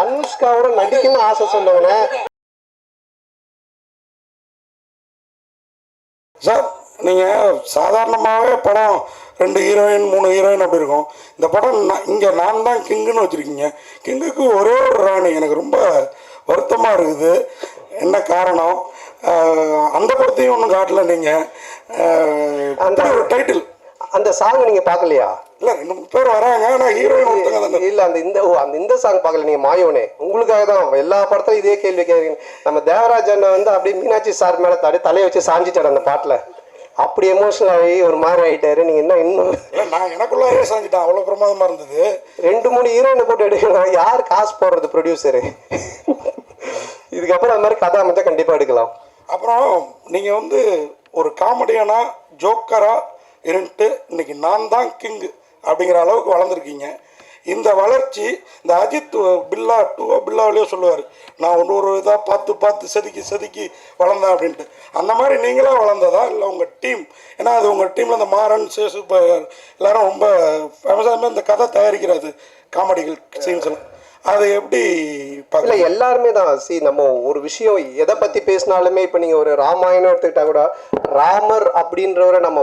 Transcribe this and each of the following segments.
அனுஷ்காவோட நடிக்கணும்னு ஆசை சொன்னவனே. சார் நீங்கள் சாதாரணமாகவே படம் ரெண்டு ஹீரோயின் மூணு ஹீரோயின் அப்படி இருக்கும். இந்த படம் நான் இங்கே நான் தான் கிங்குன்னு வச்சுருக்கீங்க. கிங்குக்கு ஒரே ஒரு ராணி. எனக்கு ரொம்ப வருத்தமாக இருக்குது. என்ன காரணம்? அந்த படத்தையும் ஒன்றும் காட்டல நீங்கள் அந்த ஒரு டைட்டில் அந்த சாங் நீங்க பார்க்கலையா? இல்லை ரெண்டு மூணு பேர் வராங்க ஆனால் ஹீரோயின் ஒருத்தங்க தானே. இல்ல அந்த இந்த ஓ அந்த இந்த சாங் பார்க்கல நீங்க மாயோனே உங்களுக்காக தான் எல்லா படத்துலையும் இதே கேள்வி கேட்குறீங்க நம்ம தேவராஜ் அண்ணன் வந்து அப்படியே மீனாட்சி சார் மேல தடி தலையை வச்சு சாஞ்சிட்டாரு அந்த பாட்டுல. அப்படி எமோஷனல் ஆகி ஒரு மாதிரி ஆயிட்டாரு. நீங்க என்ன இன்னும்? இல்லை நான் எனக்குள்ளாவே சாஞ்சிட்டேன். அவ்வளோ பிரமாதமாக இருந்தது. ரெண்டு மூணு ஹீரோயினை போட்டு எடுக்கலாம் யார் காசு போடுறது ப்ரொடியூசரு இதுக்கப்புறம் அந்த மாதிரி கதை அமைச்சா கண்டிப்பா எடுக்கலாம். அப்புறம் நீங்கள் வந்து ஒரு காமெடியானா ஜோக்கரா இருந்துட்டு இன்னைக்கு நான் தான் கிங்கு அப்படிங்கிற அளவுக்கு வளர்ந்துருக்கீங்க. இந்த வளர்ச்சி இந்த அஜித் பில்லா டூவோ பில்லாவிலேயோ சொல்லுவார் நான் ஒன்று ஒரு இதாக பார்த்து பார்த்து செதுக்கி செதுக்கி வளர்ந்தேன் அப்படின்ட்டு. அந்த மாதிரி நீங்களாக வளர்ந்ததா? இல்லை உங்கள் டீம்? ஏன்னா அது உங்கள் டீமில் இந்த மாறன் சேசு எல்லாரும் ரொம்ப ஃபேமஸாக இந்த கதை தயாரிக்கிறது காமெடிகள் சீன்ஸ்லாம் அது அதை எப்படி இல்லை எல்லாருமே தான். சி நம்ம ஒரு விஷயம் எதை பற்றி பேசினாலுமே இப்போ நீங்கள் ஒரு ராமாயணம் எடுத்துக்கிட்டா கூட ராமர் அப்படின்றவரை நம்ம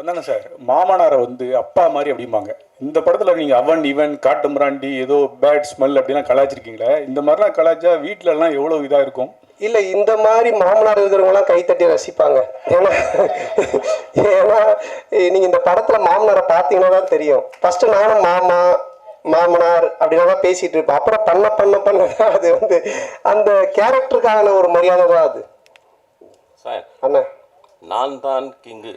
சந்தானம் சார்? மாமனாரை வந்து அப்பா மாதிரி அப்படிம்பாங்க. இந்த படத்தில் நீங்கள் அவன் இவன் காட்டு மிராண்டி ஏதோ பேட் ஸ்மெல் அப்படிலாம் கலாய்ச்சிருக்கீங்களே? இந்த மாதிரிலாம் கலாய்ச்சா வீட்டிலலாம் எவ்வளோ இதாக இருக்கும்? இல்ல இந்த மாதிரி மாமனார் இருக்கிறவங்க எல்லாம் கைத்தட்டி ரசிப்பாங்க. ஏன்னா ஏன்னா eh, நீங்க இந்த படத்துல மாமனாரை பார்த்தீங்கன்னா தான் தெரியும். ஃபர்ஸ்ட் நானும் மாமா மாமனார் அப்படின்னா தான் பேசிட்டு இருப்பேன் அப்புறம் பண்ண பண்ண பண்ண அது வந்து அந்த கேரக்டருக்கான ஒரு மரியாதை தான் அது. சார் அண்ணா. நான் தான் கிங்கு.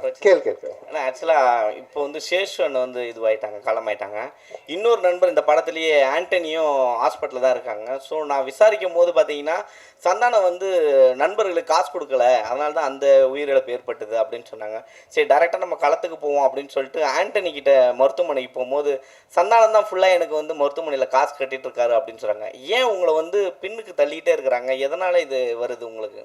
பிரச்சனை கேள் கேள் ஆக்சுவலாக இப்போ வந்து சேஷ்வன் வந்து இதுவாயிட்டாங்க களமாயிட்டாங்க இன்னொரு நண்பர் இந்த படத்துலேயே ஆண்டனியும் ஹாஸ்பிட்டலில் தான் இருக்காங்க. ஸோ நான் விசாரிக்கும் போது பார்த்தீங்கன்னா சந்தானம் வந்து நண்பர்களுக்கு காசு கொடுக்கல. அதனால தான் அந்த உயிரிழப்பு ஏற்பட்டது அப்படின்னு சொன்னாங்க. சரி டேரெக்டாக நம்ம களத்துக்கு போவோம் அப்படின்னு சொல்லிட்டு ஆண்டனி கிட்ட மருத்துவமனைக்கு போகும்போது சந்தானம் தான் ஃபுல்லாக எனக்கு வந்து மருத்துவமனையில் காசு கட்டிட்டு இருக்காரு அப்படின்னு சொல்கிறாங்க ஏன் உங்களை வந்து பின்னுக்கு தள்ளிக்கிட்டே இருக்கிறாங்க? எதனால் இது வருது உங்களுக்கு?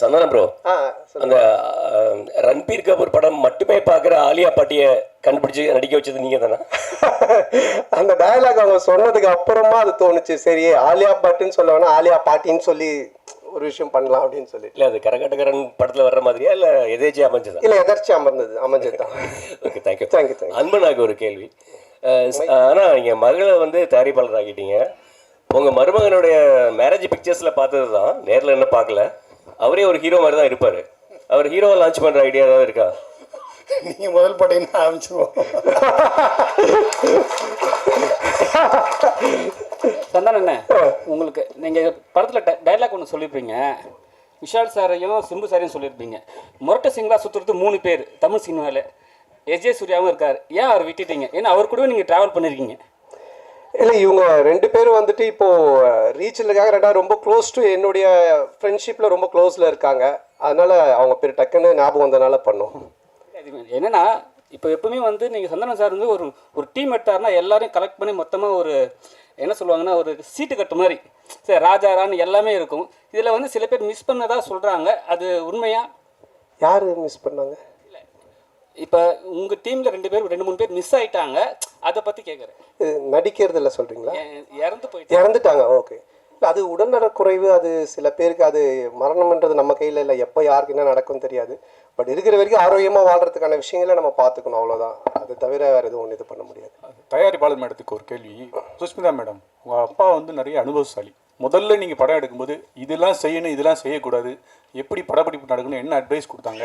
சந்தானம் ப்ரோ அந்த ரன்பீர் கபூர் படம் மட்டுமே பார்க்குற ஆலியா பாட்டியை கண்டுபிடிச்சு நடிக்க வச்சது நீங்கள் தானே? அந்த டயலாக் அவங்க சொன்னதுக்கு அப்புறமா அது தோணுச்சு. சரி ஆலியா பாட்டுன்னு சொல்ல வேணா ஆலியா பாட்டின்னு சொல்லி ஒரு விஷயம் பண்ணலாம் அப்படின்னு சொல்லி இல்லை அது கரகாட்டக்காரன் படத்தில் வர்ற மாதிரியா? இல்லை எதேச்சியா அமைஞ்சதா? இல்லை எதர்ச்சி அமர்ந்தது அமைஞ்சது தான். Okay thank you thank you thank you அன்பனாக்கு ஒரு கேள்வி. ஆனால் நீங்கள் மகளை வந்து தயாரிப்பாளர் ஆக்கிட்டீங்க உங்கள் மருமகனுடைய மேரேஜ் பிக்சர்ஸில் பார்த்தது தான். நேரில் என்ன பார்க்கல. அவரே ஒரு ஹீரோ மாதிரி தான் இருப்பார். அவர் ஹீரோவை லான்ச் பண்ணுற ஐடியா ஏதாவது இருக்கா? நீங்கள் முதல் பட்டிங்கன்னா ஆரம்பிச்சிருவோம்? சந்தானம் என்ன? உங்களுக்கு நீங்கள் படத்தில் டைலாக் ஒன்று சொல்லியிருப்பீங்க விஷால் சாரையும் சிம்பு சாரையும் சொல்லியிருப்பீங்க முரட்ட சிங்களா சுற்றுறது மூணு பேர் தமிழ் சினிமாவில் எஜே சூர்யாவும் இருக்கார். ஏன் அவர் விட்டுட்டீங்க? ஏன்னா அவர் கூடவே நீங்கள் ட்ராவல் பண்ணியிருக்கீங்க இல்லை இவங்க ரெண்டு பேரும் வந்துட்டு இப்போ ரீச்சிலுக்காக ரெண்டாவது ரொம்ப க்ளோஸ் டு என்னுடைய ஃப்ரெண்ட்ஷிப்பில் ரொம்ப க்ளோஸில் இருக்காங்க. அதனால அவங்க பேர் டக்குன்னு ஞாபகம் வந்தனால பண்ணோம். என்னன்னா இப்போ எப்பவுமே வந்து நீங்கள் சந்தானம் சார் வந்து ஒரு ஒரு டீம் எடுத்தாருன்னா எல்லாரையும் கலெக்ட் பண்ணி மொத்தமாக ஒரு என்ன சொல்லுவாங்கன்னா ஒரு சீட்டு கட்டு மாதிரி. சரி ராஜா ராணி எல்லாமே இருக்கும். இதில் வந்து சில பேர் மிஸ் பண்ணதா சொல்கிறாங்க அது உண்மையா? யார் மிஸ் பண்ணாங்க? இப்போ உங்கள் டீமில் ரெண்டு பேர் ரெண்டு மூணு பேர் மிஸ் ஆயிட்டாங்க. அதை பற்றி கேட்குறேன் நடிக்கிறதுல சொல்கிறீங்களா இறந்து போயிட்டு இறந்துட்டாங்க ஓகே. அது உடல்நலக் குறைவு அது சில பேருக்கு அது மரணம்ன்றது நம்ம கையில் இல்லை. எப்போ யாருக்கு என்ன நடக்கும்னு தெரியாது. பட் இருக்கிற வரைக்கும் ஆரோக்கியமாக வாழ்கிறதுக்கான விஷயங்களை நம்ம பார்த்துக்கணும் அவ்வளோதான் அது தவிர வேறு எதுவும் ஒன்று இது பண்ண முடியாது. தயாரிப்பாளர் மேடத்துக்கு ஒரு கேள்வி. சுஷ்மிதா மேடம் உங்கள் அப்பா வந்து நிறைய அனுபவசாலி. முதல்ல நீங்கள் படம் எடுக்கும்போது இதெல்லாம் செய்யணும் இதெல்லாம் செய்யக்கூடாது. எப்படி படப்பிடிப்பு நடக்கணும் என்ன அட்வைஸ் கொடுத்தாங்க?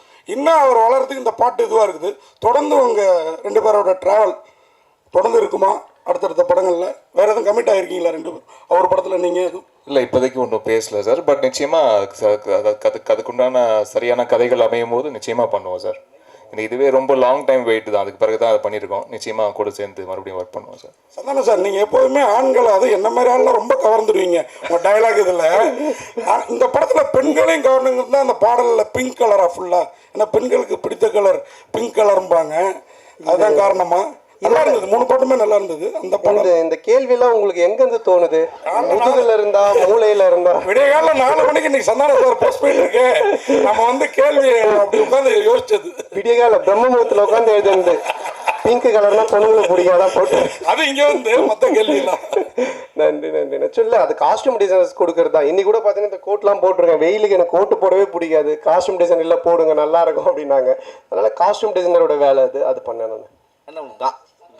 இன்னும் அவர் வளர்கிறதுக்கு இந்த பாட்டு இதுவாக இருக்குது. தொடர்ந்து உங்கள் ரெண்டு பேரோட ட்ராவல் தொடர்ந்து இருக்குமா? அடுத்தடுத்த படங்களில்? வேறு எதுவும் கமிட் ஆகிருக்கீங்களா ரெண்டு பேரும்? அவர் படத்தில் நீங்கள் எதுவும்? இல்லை இப்போதைக்கு ஒன்றும் பேசல சார் பட் நிச்சயமாக அதுக்கு அதுக்குண்டான சரியான கதைகள் அமையும் போது நிச்சயமாக பண்ணுவோம் சார் எனக்கு இதுவே ரொம்ப லாங் டைம் வெயிட் தான். அதுக்கு பிறகு தான் அதை பண்ணியிருக்கோம். நிச்சயமாக கூட சேர்ந்து மறுபடியும் ஒர்க் பண்ணுவோம் சார் சந்தானம் சார் நீங்கள் எப்போதுமே ஆண்கள் அது என்ன மாதிரி ஆள்லாம் ரொம்ப கவர்ந்துடுவீங்க உங்கள் டயலாக் இதில். இந்த படத்தில் பெண்களையும் கவர்னுங்கிறது தான் அந்த பாடலில் பிங்க் கலராக ஃபுல்லாக ஏன்னா பெண்களுக்கு பிடித்த கலர் பிங்க் கலரும்பாங்க அதுதான் காரணமாக நல்லா இருந்தது. மூணு பாட்டுமே நல்லா இருந்தது. அந்த இந்த படம். இந்த கேள்வியெல்லாம் உங்களுக்கு எங்கேருந்து தோணுது? முதுகுல இருந்தா மூளையில இருந்தா? விடிய காலைல நாலு மணிக்கு இன்னைக்கு சந்தானம் சார் போஸ்ட் போயிட்டு இருக்கு. நம்ம வந்து கேள்வி அப்படி உட்காந்து யோசிச்சது. விடியகால பிரம்மமுகத்தில் உட்காந்து எழுதுனது. பிங்க் கலர்னா பொண்ணுங்களுக்கு பிடிக்காதான் போட்டு? அது இங்கே வந்து மற்ற கேள்வியெல்லாம். நன்றி நன்றி. நன்றி இல்லை அது காஸ்டியூம் டிசைனர்ஸ் கொடுக்கறது தான். இன்னைக்கு கூட பார்த்தீங்கன்னா இந்த கோட்லாம் போட்டிருக்கேன் வெயிலுக்கு எனக்கு கோட்டு போடவே பிடிக்காது. காஸ்டியூம் டிசைன் இல்லை போடுங்க நல்லா இருக்கும் அப்படின்னாங்க. அதனால காஸ்டியூம் டிசைனரோட வேலை அது. அது பண்ணேன் நான். கா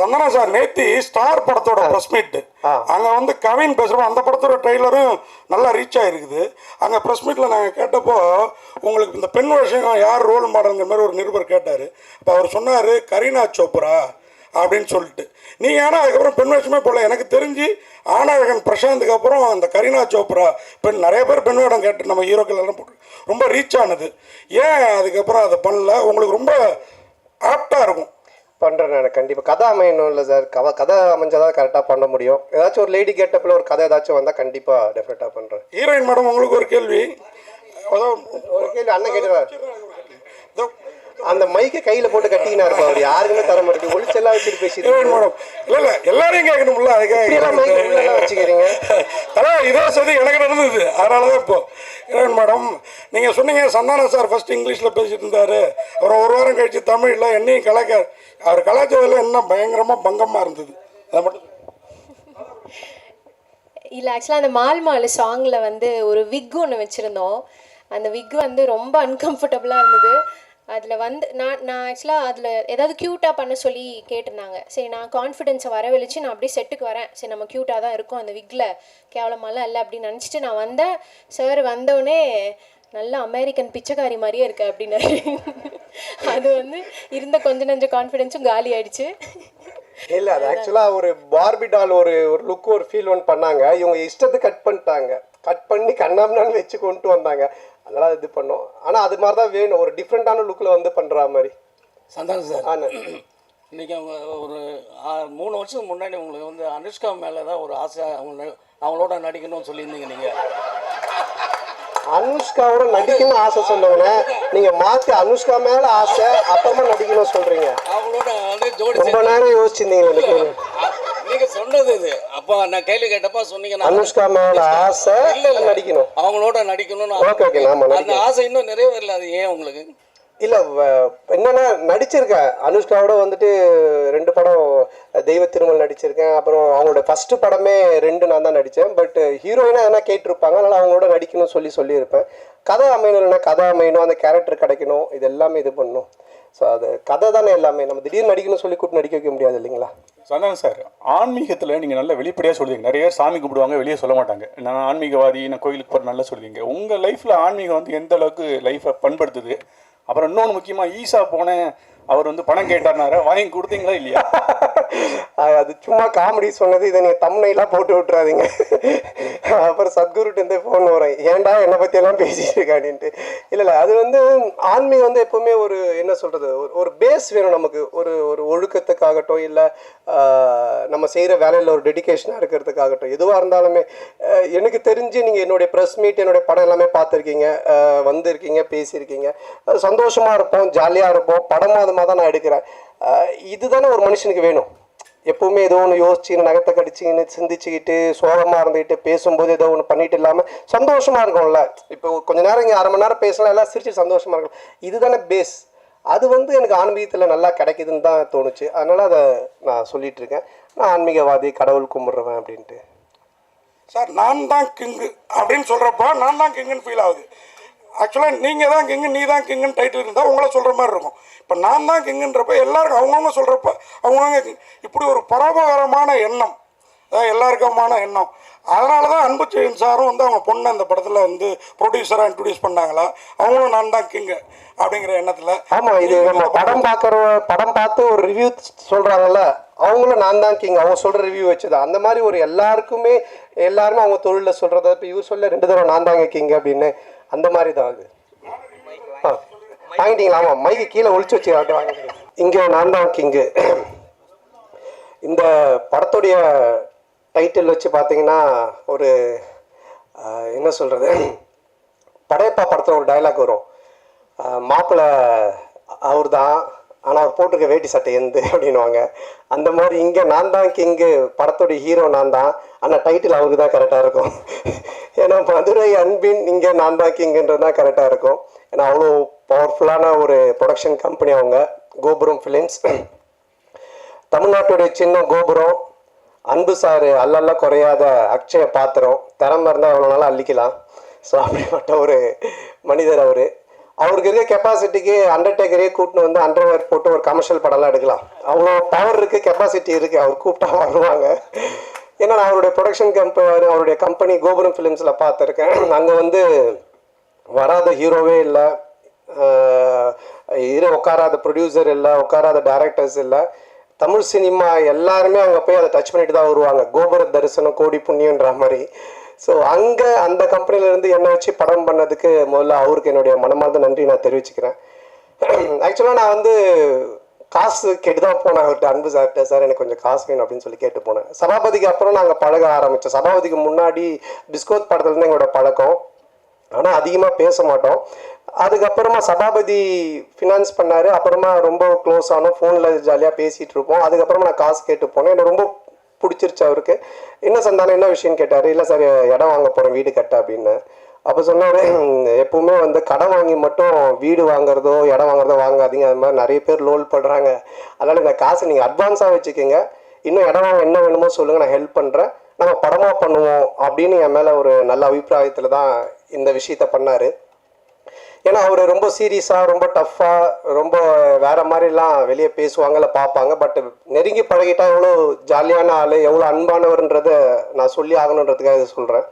சந்தனா சார் நேத்தி ஸ்டார் படத்தோட ப்ரெஸ் மீட். அங்கே வந்து கவின் பேசுகிறோம் அந்த படத்தோட ட்ரெய்லரும் நல்லா ரீச் ஆகிருக்குது அங்கே ப்ரெஸ் மீட்டில் நாங்கள் கேட்டப்போ உங்களுக்கு இந்த பெண் விஷயம் யார் ரோல் மாடலுங்கிற மாதிரி ஒரு நிருபர் கேட்டார். அப்போ அவர் சொன்னார் கரீனா சோப்ரா அப்படின்னு சொல்லிட்டு. நீங்கள் ஆனால் அதுக்கப்புறம் பெண் வேஷமே போடல. எனக்கு தெரிஞ்சு ஆனழகன் பிரசாந்துக்கு அப்புறம் அந்த கரீனா சோப்ரா பெண் நிறைய பேர் பெண் வேடம் கேட்டு நம்ம ஹீரோக்கள் எல்லாம் போட்டு ரொம்ப ரீச் ஆனது. ஏன் அதுக்கப்புறம் அதை பண்ணல? உங்களுக்கு ரொம்ப ஆப்டாக இருக்கும். பண்ணுறேன் நான் கண்டிப்பாக கதை அமையணும் இல்லை சார். கதை கதை அமைஞ்சாதான் கரெக்டாக பண்ண முடியும். ஏதாச்சும் ஒரு லேடி கெட்டப்பில் ஒரு கதை ஏதாச்சும் வந்தால் கண்டிப்பாக டெஃபினட்டாக பண்ணுறேன் ஹீரோயின் மேடம் உங்களுக்கு ஒரு கேள்வி. ஒரு கேள்வி அண்ணன் கேட்டுவார் அந்த மைக்கை கையில போட்டு இருப்போம் அவர் யாருக்குமே தர மாட்டேங்குது. ஒளிச்செல்லாம் வச்சுட்டு ஹீரோயின் மேடம் இல்ல இல்ல எல்லாரையும் கேட்கணும்ல. எல்லாம் வச்சுக்கிறீங்க. அதான் இதே சதி எனக்கு நடந்தது. அதனால தான் இப்போ. ஹீரோயின் மேடம் நீங்கள் சொன்னீங்க சந்தான சார் ஃபர்ஸ்ட் இங்கிலீஷில் பேசிட்டு இருந்தாரு. அப்புறம் ஒரு வாரம் கழிச்சு தமிழில் என்னையும் கலாய்க்க அவர் கலாச்சாரம் எல்லாம் பயங்கரமாக பங்கமாக இருந்தது? அதை மட்டும் இல்லை ஆக்சுவலாக அந்த மால் மாலு சாங்கில் வந்து ஒரு விக் ஒன்று வச்சுருந்தோம். அந்த விக் வந்து ரொம்ப அன்கம்ஃபர்டபுளாக இருந்தது. அதில் வந்து நான் நான் ஆக்சுவலாக அதில் ஏதாவது க்யூட்டாக பண்ண சொல்லி கேட்டிருந்தாங்க. சரி நான் கான்ஃபிடென்ஸை வரவழிச்சு நான் அப்படியே செட்டுக்கு வரேன். சரி நம்ம க்யூட்டாக தான் இருக்கும் அந்த விக்கில் கேவலமாலாம் இல்லை அப்படின்னு நினச்சிட்டு நான் வந்தேன். சார் வந்தோடனே நல்ல அமெரிக்கன் பிச்சைக்காரி மாதிரியே இருக்கு அப்படின்னாரு. அது வந்து இருந்த கொஞ்ச நஞ்ச கான்ஃபிடென்ஸும் காலி ஆயிடுச்சு. இல்ல அது ஆக்சுவலா ஒரு பார்பி டால் ஒரு ஒரு லுக் ஒரு ஃபீல் ஒன்று பண்ணாங்க. இவங்க இஷ்டத்தை கட் பண்ணிட்டாங்க. கட் பண்ணி கண்ணாமண்ணான்னு வச்சு கொண்டு வந்தாங்க. அதனால இது பண்ணோம். ஆனா அது மாதிரி தான் வேணும். ஒரு டிஃப்ரெண்டான லுக்ல வந்து பண்ற மாதிரி. சந்தானம் சார். ஆனா. இன்றைக்கி அவங்க ஒரு மூணு வருஷத்துக்கு முன்னாடி உங்களுக்கு வந்து அனுஷ்கா மேலே தான் ஒரு ஆசை. அவங்க அவங்களோட நடிக்கணும்னு சொல்லியிருந்தீங்க நீங்கள் அனுஷ்காவோட நடிக்கணும்னு ஆசை சொன்னவங்க நீங்க மாத்தி அனுஷ்கா மேல ஆசை அப்புறமா நடிக்கணும் சொல்றீங்க. அவங்களோட ரொம்ப நேரம் யோசிச்சிருந்தீங்க எனக்கு நீங்கள் சொன்னது இது. அப்போ நான் கேள்வி கேட்டப்ப சொன்னீங்க அனுஷ்கா மேல ஆசை இல்ல, இல்ல. நடிக்கணும். அவங்களோட நடிக்கணும்னு ஓகே ஓகே அந்த ஆசை இன்னும் நிறைவேறல அது ஏன் உங்களுக்கு? இல்ல என்னன்னா நடிச்சிருக்கேன். அனுஷ்காவோட வந்துட்டு ரெண்டு படம் தெய்வ திருமல் நடிச்சிருக்கேன். அப்புறம் அவங்களோட ஃபர்ஸ்ட் படமே ரெண்டு நான் தான் நடித்தேன் பட் ஹீரோயினா எதனா கேட்டிருப்பாங்க. அதனால அவங்களோட நடிக்கணும்னு சொல்லி சொல்லியிருப்பேன். கதை அமையணும்னா கதை அமையணும். அந்த கேரக்டர் கிடைக்கணும். இது எல்லாமே இது பண்ணணும். ஸோ அது கதை தானே எல்லாமே. நம்ம திடீர்னு நடிக்கணும்னு சொல்லி கூப்பிட்டு நடிக்க வைக்க முடியாது இல்லைங்களா? சொன்னாங்க சார். ஆன்மீகத்தில் நீங்கள் நல்லா வெளிப்படையாக சொல்லுவீங்க நிறைய பேர் சாமி கும்பிடுவாங்க வெளியே சொல்ல மாட்டாங்க. நான் ஆன்மீகவாதி நான் கோயிலுக்கு போகிற நல்லா சொல்லுவீங்க. உங்கள் லைஃப்பில் ஆன்மீகம் வந்து எந்த அளவுக்கு லைஃப்பை பண்படுத்துது? அப்புறம் இன்னொன்று முக்கியமாக ஈசா போனேன். அவர் வந்து பணம் கேட்டார்னாரு. வாங்கி கொடுத்தீங்களா இல்லையா? அது சும்மா காமெடி சொன்னது இதை நீங்கள் தம்னைலாம் போட்டு விட்றாதீங்க அப்புறம் சத்குருட்டேருந்தே ஃபோன் வரும் ஏன்டா என்னை பற்றியெல்லாம் பேசிட்டு இருக்காடின்ட்டு இல்லை இல்லை அது வந்து ஆன்மீகம் வந்து எப்போவுமே ஒரு என்ன சொல்கிறது ஒரு ஒரு பேஸ் வேணும் நமக்கு. ஒரு ஒரு ஒழுக்கத்துக்காகட்டும் இல்லை நம்ம செய்கிற வேலையில் ஒரு டெடிகேஷனாக இருக்கிறதுக்காகட்டும். எதுவாக இருந்தாலுமே எனக்கு தெரிஞ்சு நீங்கள் என்னுடைய ப்ரெஸ் மீட் என்னுடைய படம் எல்லாமே பார்த்துருக்கீங்க. வந்திருக்கீங்க பேசியிருக்கீங்க. சந்தோஷமாக இருப்போம் ஜாலியாக இருப்போம். படம் மாதமாக தான் நான் எடுக்கிறேன். இதுதானே ஒரு மனுஷனுக்கு வேணும். எப்பவுமே ஏதோ ஒன்று யோசிச்சுன்னு நகத்தை கடிச்சின்னு சிந்திச்சுக்கிட்டு சோகமாக இருந்துக்கிட்டு பேசும்போது ஏதோ ஒன்று பண்ணிட்டு இல்லாமல் சந்தோஷமாக இருக்கும்ல இப்போ கொஞ்ச நேரம் இங்கே அரை மணி நேரம் பேசலாம் எல்லாம் சிரிச்சு சந்தோஷமாக இருக்கும் இதுதானே பேஸ் அது வந்து எனக்கு ஆன்மீகத்தில் நல்லா கிடைக்குதுன்னு தான் தோணுச்சு. அதனால் அதை நான் சொல்லிட்டு இருக்கேன். நான் ஆன்மீகவாதி கடவுள் கும்பிட்றவன் அப்படின்ட்டு. சார் நான் தான் கிங்கு அப்படின்னு சொல்கிறப்போ நான் தான் கிங்குன்னு ஃபீல் ஆகுது. ஆக்சுவலாக நீங்கள் தான் கிங்கு நீ தான் கிங்குன்னு டைட்டில் இருந்தால் உங்களை சொல்கிற மாதிரி இருக்கும். இப்போ நான் தான் கிங்குன்றப்ப எல்லாருக்கும் அவங்கவுங்க சொல்கிறப்ப அவங்கவுங்க. இப்படி ஒரு பரோபகாரமான எண்ணம். அதான் எல்லாருக்குமான எண்ணம். அதனால தான் அன்புச்செழியன் சாரும் வந்து அவங்க பொண்ணை அந்த படத்தில் வந்து ப்ரொடியூசராக இன்ட்ரடியூஸ் பண்ணாங்களா? அவங்களும் நான் தான் கிங்கு அப்படிங்கிற எண்ணத்தில். ஆமாம் இது நம்ம படம் பார்க்குற படம் பார்த்து ஒரு ரிவ்யூ சொல்கிறாங்கல்ல அவங்களும் நான் தான் கிங் அவங்க சொல்கிற ரிவ்யூ வச்சது அந்த மாதிரி ஒரு எல்லாருக்குமே எல்லாருமே அவங்க தொழிலில் சொல்கிறத இப்போ இவர் சொல்ல ரெண்டு தடவை நான் தாங்க கிங் அப்படின்னு அந்த மாதிரி தான் அது. ஆ வாங்கிட்டீங்களா? ஆமாம் மைக்கு கீழே ஒழிச்சு வச்சு ஆட்டு வாங்கிட்டீங்க இங்கே நான் தான் கிங்கு. இந்த படத்துடைய டைட்டில் வச்சு பார்த்தீங்கன்னா ஒரு என்ன சொல்கிறது படையப்பா படத்தில் ஒரு டயலாக் வரும். மாப்பிள்ளை அவர் தான் ஆனால் அவர் போட்டிருக்க வேட்டி சட்டை எந்த அப்படின்வாங்க அந்த மாதிரி இங்கே நான் தான் கிங்கு படத்துடைய ஹீரோ நான் தான். ஆனால் டைட்டில் அவருக்கு தான் கரெக்டாக இருக்கும். ஏன்னா மதுரை அன்பின் இங்கே நான் தான் கிங்குன்றது தான் கரெக்டாக இருக்கும். ஏன்னா அவ்வளோ பவர்ஃபுல்லான ஒரு ப்ரொடக்ஷன் கம்பெனி அவங்க கோபுரம் ஃபிலிம்ஸ் தமிழ்நாட்டுடைய சின்ன கோபுரம் அன்பு சார் அல்லல்ல குறையாத அக்ஷய பாத்திரம் திறமை இருந்தால் எவ்வளோ நாளும் அள்ளிக்கலாம். ஸோ அப்படிப்பட்ட ஒரு மனிதர் அவர். அவருக்கு இருக்க கெப்பாசிட்டிக்கு அண்டர்டேக்கரே கூட்டின்னு வந்து அண்டர்வேர் போட்டு ஒரு கமர்ஷியல் படம்லாம் எடுக்கலாம். அவ்வளோ பவர் இருக்குது கெப்பாசிட்டி இருக்குது அவர் கூப்பிட்டா வருவாங்க. ஏன்னா நான் அவருடைய ப்ரொடக்ஷன் கம்பெனி அவருடைய கம்பெனி கோபுரம் ஃபிலிம்ஸில் பார்த்துருக்கேன். அங்கே வந்து வராத ஹீரோவே இல்லை. இரு உட்காராத ப்ரொடியூசர் இல்லை உட்காராத டேரக்டர்ஸ் இல்லை. தமிழ் சினிமா எல்லாருமே அங்கே போய் அதை டச் பண்ணிட்டு தான் வருவாங்க. கோபுர தரிசனம் கோடி புண்ணியன்ற மாதிரி. ஸோ அங்கே அந்த கம்பெனிலேருந்து என்னை வச்சு படம் பண்ணதுக்கு முதல்ல அவருக்கு என்னுடைய மனமார்ந்த நன்றி நான் தெரிவிச்சுக்கிறேன். ஆக்சுவலாக நான் வந்து காசு கேட்டு தான் போனேன் அவர்கிட்ட அன்பு சார்கிட்ட சார் எனக்கு கொஞ்சம் காசு வேணும் அப்படின்னு சொல்லி கேட்டு போனேன். சபாபதிக்கு அப்புறம் நாங்கள் பழக ஆரம்பித்தோம் சபாபதிக்கு முன்னாடி பிஸ்கோத் படத்துலேருந்து எங்களோட பழக்கம். ஆனால் அதிகமாக பேச மாட்டோம். அதுக்கப்புறமா சபாபதி ஃபினான்ஸ் பண்ணார். அப்புறமா ரொம்ப க்ளோஸ் ஆனோம். ஃபோனில் ஜாலியாக பேசிகிட்டு இருப்போம். அதுக்கப்புறமா நான் காசு கேட்டு போனேன். என்னை ரொம்ப பிடிச்சிருச்சு அவருக்கு. என்ன சந்தானம் என்ன விஷயம் கேட்டார். இல்லை சார் இடம் வாங்க போகிறேன் வீடு கட்ட அப்படின்னு. அப்போ சொன்னார் எப்பவுமே வந்து கடன் வாங்கி மட்டும் வீடு வாங்குறதோ இடம் வாங்குறதோ வாங்காதீங்க. அது மாதிரி நிறைய பேர் லோல் பண்ணுறாங்க அதனால் இந்த காசை நீங்கள் அட்வான்ஸாக வச்சுக்கோங்க. இன்னும் இடம் வாங்க என்ன வேணுமோ சொல்லுங்கள் நான் ஹெல்ப் பண்ணுறேன் நம்ம படமாக பண்ணுவோம் அப்படின்னு என் மேலே ஒரு நல்ல அபிப்பிராயத்தில் தான் இந்த விஷயத்த பண்ணார். ஏன்னா அவர் ரொம்ப சீரியஸாக ரொம்ப டஃப்பாக ரொம்ப வேற மாதிரிலாம் வெளியே பேசுவாங்கல்ல பார்ப்பாங்க. பட் நெருங்கி பழகிட்டா எவ்வளோ ஜாலியான ஆள் எவ்வளோ அன்பானவர்ன்றதை நான் சொல்லி ஆகணுன்றதுக்காக இதை சொல்கிறேன்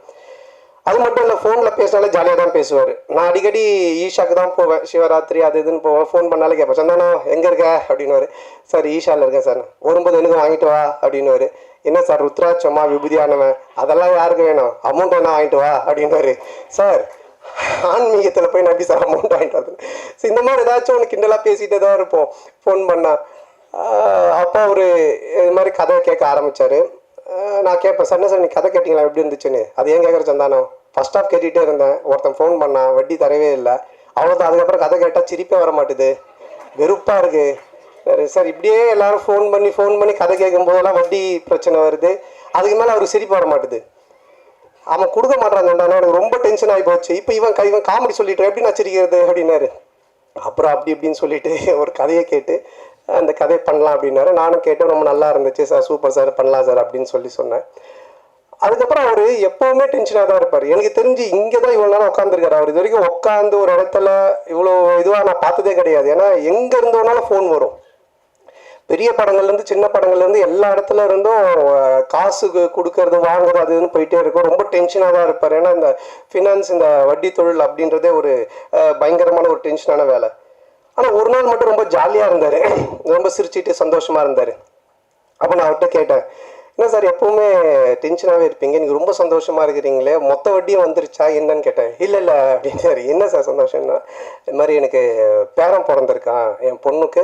அது மட்டும் இல்லை ஃபோனில் பேசினாலே ஜாலியாக தான் பேசுவார். நான் அடிக்கடி ஈஷாக்கு தான் போவேன். சிவராத்திரி அது இதுன்னு போவேன். ஃபோன் பண்ணாலே கேட்பேன். சந்தானா எங்கே இருக்க? அப்படின்னுவார். சார் ஈஷாவில் இருக்கேன் சார். வரும்போது எனக்கு வாங்கிட்டு வா அப்படின்னுவார். என்ன சார் ருத்ராட்சமா விபூதியானவன்? அதெல்லாம் யாருக்கு வேணும்? அமௌண்ட் வேணா வாங்கிட்டு வா? அப்படின்னுவாரு. சார் ஆன்மீகத்தில் போய் நம்பி சார் அமௌண்ட் வாங்கிட்டு வரது ஸோ இந்த மாதிரி ஏதாச்சும் ஒன்று கிண்டலாக பேசிகிட்டே தான் இருப்போம். ஃபோன் பண்ணா. அப்போ அவர் இது மாதிரி கதை கேட்க ஆரம்பித்தார் நான் கேட்பேன் சார் சார் நீ கதை கேட்டிங்களா? எப்படி இருந்துச்சுன்னு? அது ஏன் கேட்குற சந்தானம் ஃபர்ஸ்ட் ஆஃப் கேட்டுகிட்டே இருந்தேன். ஒருத்தன் ஃபோன் பண்ணான் வட்டி தரவே இல்லை. அவ்வளோதான் அதுக்கப்புறம் கதை கேட்டால் சிரிப்பே வர மாட்டுது வெறுப்பாக இருக்கு. சார் இப்படியே எல்லோரும் ஃபோன் பண்ணி ஃபோன் பண்ணி கதை கேட்கும் போதெல்லாம் வட்டி பிரச்சனை வருது. அதுக்கு மேலே அவருக்கு சிரிப்பு வர மாட்டுது அவன் கொடுக்க மாட்டான் எனக்கு ரொம்ப டென்ஷன் ஆகி போச்சு. இப்போ இவன் இவன் காமெடி சொல்லிட்டு எப்படி நான் சிரிக்கிறது? அப்படின்னாரு. அப்புறம் அப்படி இப்படின்னு சொல்லிட்டு ஒரு கதையை கேட்டு அந்த கதையை பண்ணலாம் அப்படின்னாரு. நானும் கேட்டேன் ரொம்ப நல்லா இருந்துச்சு சார். Super sir. பண்ணலாம் சார். அப்படின்னு சொல்லி சொன்னேன். அதுக்கப்புறம் அவர் எப்போவுமே டென்ஷனாக தான் இருப்பார். எனக்கு தெரிஞ்சு இங்கே தான் இவ்வளோ நேரம் உட்காந்துருக்காரு அவர் இது வரைக்கும் உட்காந்து ஒரு இடத்துல இவ்வளோ இதுவாக நான் பார்த்ததே கிடையாது. ஏன்னா எங்கே இருந்தோனாலும் ஃபோன் வரும். பெரிய படங்கள்லேருந்து சின்ன படங்கள்லேருந்து எல்லா இடத்துல இருந்தும் காசு கொடுக்கறது வாங்குறது அது இதுன்னு போயிட்டே இருக்கும். ரொம்ப டென்ஷனாக தான் இருப்பார். ஏன்னா இந்த ஃபினான்ஸ் இந்த வட்டி தொழில் அப்படின்றதே ஒரு பயங்கரமான ஒரு டென்ஷனான வேலை. ஆனால் ஒரு நாள் மட்டும் ரொம்ப ஜாலியாக இருந்தார். ரொம்ப சிரிச்சிட்டு சந்தோஷமாக இருந்தார். அப்போ நான் அவர்கிட்ட கேட்டேன் என்ன சார் எப்பவுமே டென்ஷனாகவே இருப்பீங்க? நீங்கள் ரொம்ப சந்தோஷமாக இருக்கிறீங்களே? மொத்த வட்டியும் வந்துருச்சா? என்னன்னு கேட்டேன். இல்லை இல்லை. அப்படின்னாரு. என்ன சார் சந்தோஷம்னா இது மாதிரி எனக்கு பேரன் பிறந்திருக்கான். என் பொண்ணுக்கு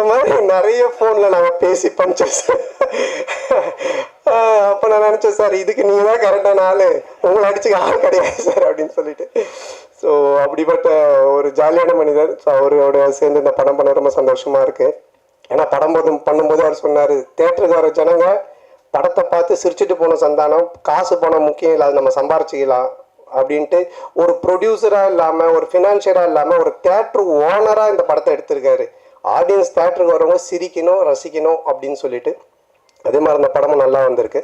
இந்த மாதிரி நிறைய ஃபோனில் நாங்கள் பேசி பஞ்சோம் சார். அப்போ நான் நினச்சேன் சார் இதுக்கு நீங்கள் தான் கரெக்டான ஆள். உங்களை அடிச்சுக்க ஆள் கிடையாது சார் அப்படின்னு சொல்லிட்டு. ஸோ அப்படிப்பட்ட ஒரு ஜாலியான மனிதர். ஸோ அவரோட சேர்ந்து இந்த படம் பண்ண ரொம்ப சந்தோஷமாக இருக்குது ஏன்னா படம் போது பண்ணும்போது அவர் சொன்னார் தேட்டருக்கு வர ஜனங்க படத்தை பார்த்து சிரிச்சுட்டு போன சந்தானம் காசு பணம் முக்கியம் இல்லை அது நம்ம சம்பாரிச்சிக்கலாம் அப்படின்ட்டு ஒரு ப்ரொடியூசராக இல்லாமல் ஒரு ஃபினான்ஷியராக இல்லாமல் ஒரு தேட்ரு ஓனராக இந்த படத்தை எடுத்திருக்காரு. ஆடியன்ஸ் தேட்டருக்கு வரவங்க சிரிக்கணும் ரசிக்கணும் அப்படின்னு சொல்லிட்டு அதே மாதிரி அந்த படமும் நல்லா வந்திருக்கு.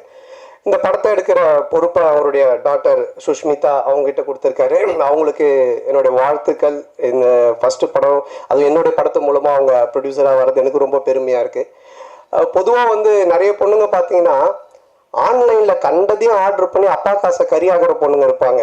இந்த படத்தை எடுக்கிற பொறுப்பை அவருடைய டாக்டர் சுஷ்மிதா அவங்ககிட்ட கொடுத்துருக்காரு. அவங்களுக்கு என்னுடைய வாழ்த்துக்கள். இந்த ஃபஸ்ட்டு படம் அது என்னுடைய படத்து மூலமாக அவங்க ப்ரொடியூசராக வர்றது எனக்கு ரொம்ப பெருமையாக இருக்குது பொதுவாக வந்து நிறைய பொண்ணுங்க பார்த்தீங்கன்னா ஆன்லைனில் கண்டதையும் ஆர்டர் பண்ணி அப்பா காசை கறியாகிற பொண்ணுங்க இருப்பாங்க.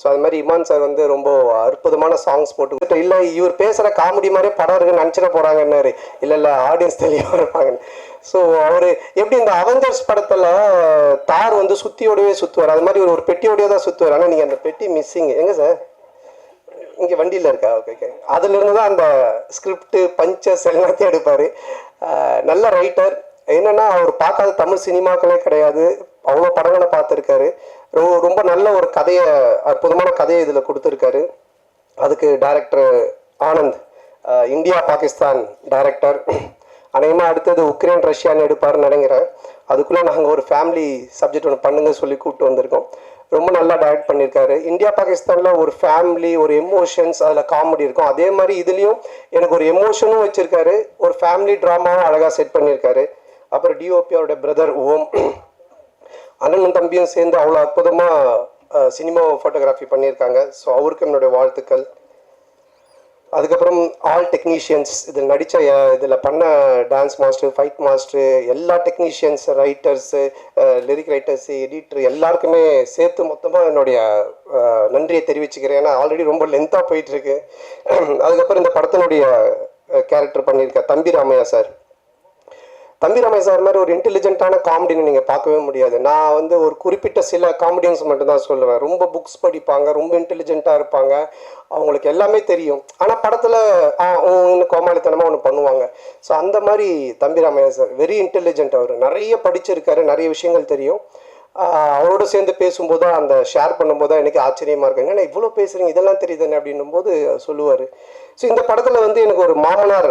ஸோ அது மாதிரி இமான் சார் வந்து ரொம்ப அற்புதமான சாங்ஸ் போட்டு இல்லை இவர் பேசுகிற காமெடி மாதிரியே படம் இருக்குன்னு நினச்சிட போகிறாங்கன்னாரு இல்லை இல்லை ஆடியன்ஸ் தெளிவாக இருப்பாங்க. ஸோ அவர் எப்படி இந்த அவெஞ்சர்ஸ் படத்தில் தார் வந்து சுத்தியோடவே சுற்றுவார் அது மாதிரி ஒரு ஒரு பெட்டியோடவே தான் சுற்றுவார் ஆனால் நீங்கள் அந்த பெட்டி மிஸ்ஸிங் எங்கே சார்? இங்கே வண்டியில் இருக்கா? ஓகே ஓகே அதுலேருந்து தான் அந்த ஸ்கிரிப்டு பஞ்சஸ் எல்லாத்தையும் எடுப்பார். நல்ல ரைட்டர் என்னென்னா அவர் பார்க்காத தமிழ் சினிமாக்களே கிடையாது. அவ்வளோ படங்களை பார்த்துருக்காரு. ரொம்ப ரொம்ப நல்ல ஒரு கதையை அற்புதமான கதையை இதில் கொடுத்துருக்காரு. அதுக்கு director Anand India Pakistan director அநேகமாக அடுத்தது உக்ரைன் ரஷ்யான்னு எடுப்பாருன்னு நினைக்கிறேன். அதுக்குள்ளே நாங்கள் ஒரு ஃபேமிலி சப்ஜெக்ட் ஒன்று பண்ணுங்க சொல்லி கூப்பிட்டு வந்திருக்கோம். ரொம்ப நல்லா டைரக்ட் பண்ணியிருக்காரு. இந்தியா பாகிஸ்தானில் ஒரு ஃபேமிலி ஒரு எமோஷன்ஸ் அதில் காமெடி இருக்கும். அதே மாதிரி இதுலேயும் எனக்கு ஒரு எமோஷனும் வச்சுருக்காரு. ஒரு ஃபேமிலி ட்ராமாவும் அழகாக செட் பண்ணியிருக்காரு. அப்புறம் டிஓபி அவருடைய பிரதர் ஓம். அண்ணனும் தம்பியும் சேர்ந்து அவ்வளோ அற்புதமாக சினிமா ஃபோட்டோகிராஃபி பண்ணியிருக்காங்க. ஸோ அவருக்கு என்னுடைய வாழ்த்துக்கள். அதுக்கப்புறம் ஆல் டெக்னீஷியன்ஸ் இதில் நடித்த இதில் பண்ண டான்ஸ் மாஸ்டர் ஃபைட் மாஸ்டர் எல்லா technicians writers lyric writers editor எல்லாருக்குமே சேர்த்து மொத்தமாக என்னுடைய நன்றியை தெரிவிச்சுக்கிறேன். ஏன்னா ஆல்ரெடி ரொம்ப லென்த்தாக போயிட்டுருக்கு அதுக்கப்புறம் இந்த படத்தினுடைய கேரக்டர் பண்ணியிருக்க தம்பி ராமையா சார். தம்பி ரமேஷ் சார் மாதிரி ஒரு இன்டெலிஜென்ட்டான காமெடின்னு நீங்கள் பார்க்கவே முடியாது. நான் வந்து ஒரு குறிப்பிட்ட சில காமெடியன்ஸ் மட்டும்தான் சொல்லுவேன். ரொம்ப புக்ஸ் படிப்பாங்க ரொம்ப இன்டெலிஜென்ட்டாக இருப்பாங்க. அவங்களுக்கு எல்லாமே தெரியும். ஆனால் படத்தில் இன்னும் கோமாளித்தனமாக ஒன்று பண்ணுவாங்க. ஸோ அந்த மாதிரி தம்பி ராமையா சார் வெரி இன்டெலிஜென்ட் அவர். நிறைய படிச்சிருக்காரு நிறைய விஷயங்கள் தெரியும். அவரோட சேர்ந்து பேசும்போது தான் அந்த ஷேர் பண்ணும்போது தான் எனக்கு ஆச்சரியமாக இருக்கு ஏன்னா இவ்வளோ பேசுகிறீங்க இதெல்லாம் தெரியுதுன்னு அப்படின்னும் போது சொல்லுவார். ஸோ இந்த படத்தில் வந்து எனக்கு ஒரு மாமனார்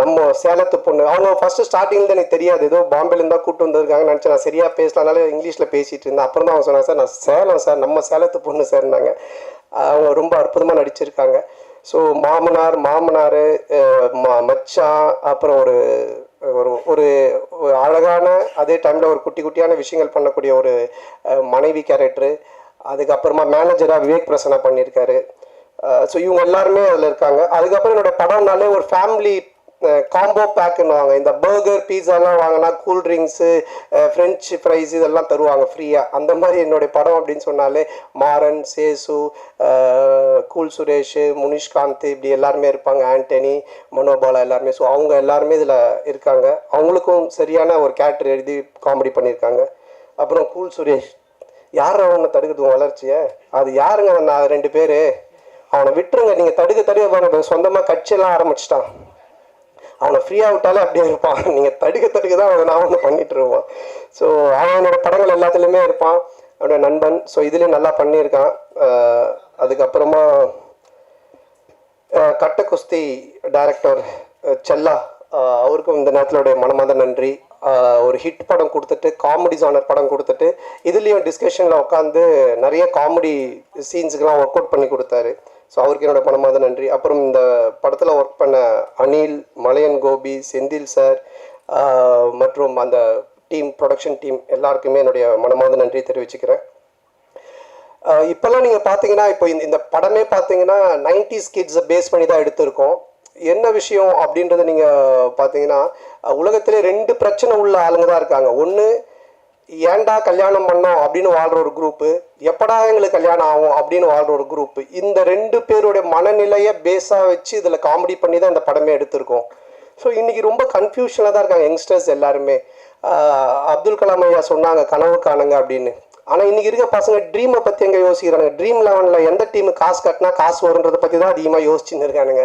நம்ம சேலத்து பொண்ணு. அவங்க ஃபர்ஸ்ட் ஸ்டார்டிங்ல எனக்கு தெரியாது. ஏதோ பாம்பேலேருந்து தான் கூட்டு வந்திருக்காங்க நினச்சேன் நான் சரியாக பேசலனால இங்கிலீஷில் பேசிட்டு இருந்தேன். அப்புறம் தான் அவங்க சொன்னாங்க சார் நான் சேலம் சார். நம்ம சேலத்து பொண்ணு சார்னாங்க அவங்க ரொம்ப அற்புதமாக நடிச்சிருக்காங்க. ஸோ மாமனார் மாமனார் ம- மச்சான் அப்புறம் ஒரு ஒரு ஒரு ஒரு அழகான அதே டைமில் ஒரு குட்டி குட்டியான விஷயங்கள் பண்ணக்கூடிய ஒரு மனைவி கேரக்டரு அதுக்கப்புறமா மேனேஜராக விவேக் பிரசனை பண்ணியிருக்காரு. ஸோ இவங்க எல்லாருமே அதில் இருக்காங்க. அதுக்கப்புறம் என்னோட படம்னாலே ஒரு ஃபேமிலி காம்போ பேக்குன்னுவாங்க இந்த பர்கர் பீஸாலாம் வாங்கினா கூல் ட்ரிங்க்ஸு ஃப்ரெஞ்ச் ஃப்ரைஸ் இதெல்லாம் தருவாங்க ஃப்ரீயாக அந்த மாதிரி என்னுடைய படம் அப்படின்னு சொன்னாலே மாறன் சேசு கூல் சுரேஷ் முனிஷ்காந்த் இப்படி எல்லாருமே இருப்பாங்க. ஆண்டனி மனோபாலா எல்லாருமே. ஸோ அவங்க எல்லாருமே இதில் இருக்காங்க. அவங்களுக்கும் சரியான ஒரு கேரக்டர் எழுதி காமெடி பண்ணியிருக்காங்க. அப்புறம் கூல் சுரேஷ். யார் அவனை தடுக்குது வளர்ச்சியை? அது யாருங்க நான் ரெண்டு பேர். அவனை விட்டுருங்க. நீங்கள் தடுக்க தடுக்க பாருங்க. சொந்தமாக கட்சியெல்லாம் ஆரம்பிச்சிட்டான். அவனை ஃப்ரீயாக விட்டாலே அப்படியே இருப்பான். நீங்கள் தடுக்க தடுக்க தான் அவனை நான் ஒன்று பண்ணிட்டு இருப்பான் ஸோ அவனோட படங்கள் எல்லாத்துலேயுமே இருப்பான். அவனோட நண்பன். ஸோ இதுலேயும் நல்லா பண்ணியிருக்கான். அதுக்கப்புறமா கட்ட குஸ்தி டைரக்டர் செல்லா. அவருக்கும் இந்த நேரத்திலுடைய மனமார்ந்த நன்றி. ஒரு ஹிட் படம் கொடுத்துட்டு காமெடி ஜானர் படம் கொடுத்துட்டு இதுலேயும் டிஸ்கஷனில் உட்காந்து நிறைய காமெடி சீன்ஸுக்கெல்லாம் ஒர்க் அவுட் பண்ணி கொடுத்தாரு. ஸோ அவருக்கு என்னோட பணமாக நன்றி. அப்புறம் இந்த படத்தில் ஒர்க் பண்ண அனில் மலையன் கோபி செந்தில் சார் மற்றும் அந்த டீம் ப்ரொடக்ஷன் டீம் எல்லாருக்குமே என்னுடைய மனமார்ந்த நன்றி தெரிவிச்சுக்கிறேன். இப்போல்லாம் நீங்கள் பார்த்தீங்கன்னா இப்போ இந்த இந்த படமே பார்த்தீங்கன்னா நைன்டிஸ் கிட்ஸை பேஸ் பண்ணி தான் எடுத்திருக்கோம். என்ன விஷயம் அப்படின்றத நீங்கள் பார்த்தீங்கன்னா உலகத்திலே ரெண்டு பிரச்சனை உள்ள ஆளுங்க தான் இருக்காங்க. ஒன்று ஏன்டா கல்யாணம் பண்ணோம் அப்படின்னு வாழ்கிற ஒரு குரூப்பு எப்படா எங்களுக்கு கல்யாணம் ஆகும் அப்படின்னு வாழ்கிற ஒரு குரூப்பு இந்த ரெண்டு பேருடைய மனநிலையை பேஸாக வச்சு இதில் காமெடி பண்ணி தான் இந்த படமே எடுத்திருக்கோம். ஸோ இன்றைக்கி ரொம்ப கன்ஃபியூஷனில் தான் இருக்காங்க யங்ஸ்டர்ஸ் எல்லாருமே. அப்துல் கலாம் ஐயா சொன்னாங்க கனவு காணுங்க அப்படின்னு. ஆனால் இன்றைக்கி இருக்க பசங்க ட்ரீமை பற்றி எங்கே யோசிக்கிறாங்க ட்ரீம் லெவனில் எந்த டீமு காசு கட்டினா காசு வருன்றதை பற்றி தான் அதிகமாக யோசிச்சுன்னு இருக்கானுங்க.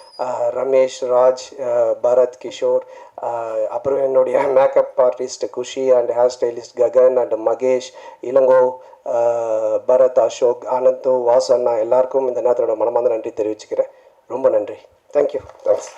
ரமேஷ் ராஜ் பரத் கிஷோர் அப்புறம் என்னுடைய makeup artist Kushi and hair stylist Gagan and Mahesh Ilango Bharath Ashok ஆனந்தோ வாசண்ணா எல்லாருக்கும் இந்த நேரத்தோட மனமார்ந்த நன்றி தெரிவிச்சுக்கிறேன். ரொம்ப நன்றி. Thank you thanks